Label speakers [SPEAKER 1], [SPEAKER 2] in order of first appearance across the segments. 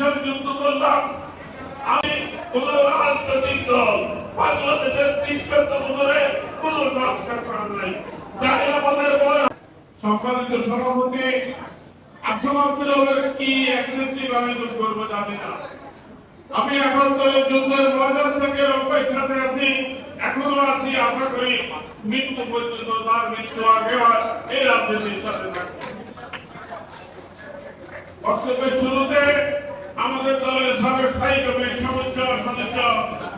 [SPEAKER 1] সালে যুদ্ধ করলাম। আমি কোন রাজনৈতিক দল বাংলাদেশের তিনটা বছরে কোন সংস্কার করা নাই। তাই আমাদের সম্মানিত সভাপতি আসমাত্র কি একত্রিশ আমি করব জানি না। আমি এখন তো যুদ্ধের ময়দান থেকে অপেক্ষাতে আছি, এখনও আছি আশা করি মৃত্যু পর্যন্ত, তার মৃত্যু আগে এই রাজনীতির সাথে থাকবে। বক্তব্যের শুরুতে আমাদের দলের সাবেক স্থায়ী কমিটির সদস্য সদস্য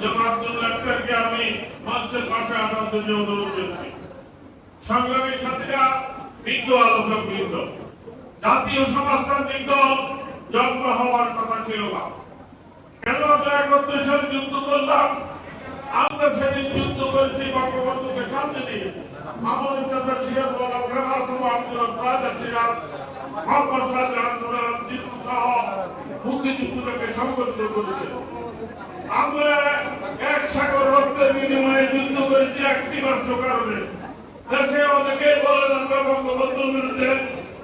[SPEAKER 1] জনাব আব্দুল আক্তারকে আমি মঞ্চের পাশে আনার জন্য অনুরোধ করছি। সংগ্রামী সাথীরা বিজ্ঞ আলোচক বৃন্দ, জাতীয় সমাজতান্ত্রিক দল জন্ম হওয়ার কথা ছিল না। কেন একত্রিশ যুদ্ধ করলাম? আমরা সেদিন যুদ্ধ করেছি বঙ্গবন্ধুকে শান্তি দিয়ে। আমাদের সাথে সিরাজ বলা আব্দুল রাজা সিরাজ, মোহাম্মদ মুক্তিযুদ্ধকে সংগঠিত করেছে। আমরা এক সাগর রক্তের বিনিময়ে যুদ্ধ করেছি একটি মাত্র কারণে। দেশে অনেকে বলেন, আমরা বঙ্গবন্ধুর বিরুদ্ধে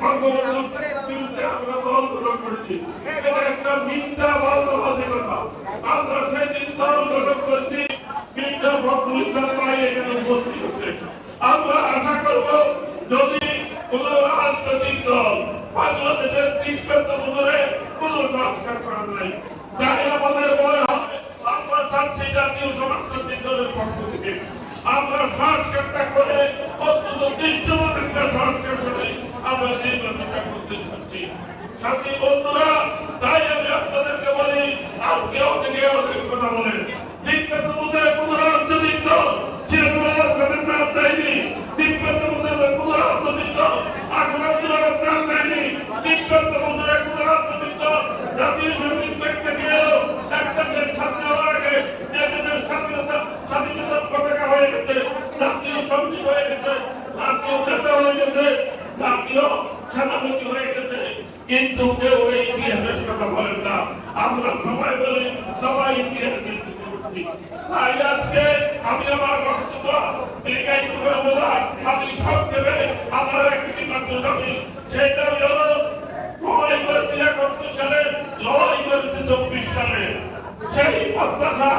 [SPEAKER 1] বঙ্গবন্ধুর বিরুদ্ধে আমরা দল গঠন করেছি। এটা একটা মিথ্যা বলবাসী কথা আমরা সেদিন দল গঠন করেছি মিথ্যা ফখরুল ইসলাম ভাই এখানে উপস্থিত হচ্ছে আমরা আশা করব যদি কোন রাজনৈতিক দল বাংলাদেশের তিনটা বছরে কোন সংস্কার করা নাই তাই আমাদের বয় হবে আমরা চাচ্ছি জাতীয় সমাজতান্ত্রিক দলের পক্ষ থেকে আমরা সংস্কারটা করে, অত্যন্ত দৃশ্যমান একটা সংস্কার করে আমরা নির্বাচনটা করতে চাচ্ছি সাথী বন্ধুরা, তাই আমি আপনাদেরকে কিন্তু কেউ এই ইতিহাসের কথা বলেন না। আমরা সবাই বলি, সবাই ইতিহাসের তাই আজকে আমি আমার বক্তব্য দীর্ঘায়িত করব না আমি সব দেবে আমার একটি মাত্র দাবি, সেই হলো, লড়াই করেছি একত্রিশ সালে, লড়াই করেছি চব্বিশ সালে। সেই প্রত্যাশা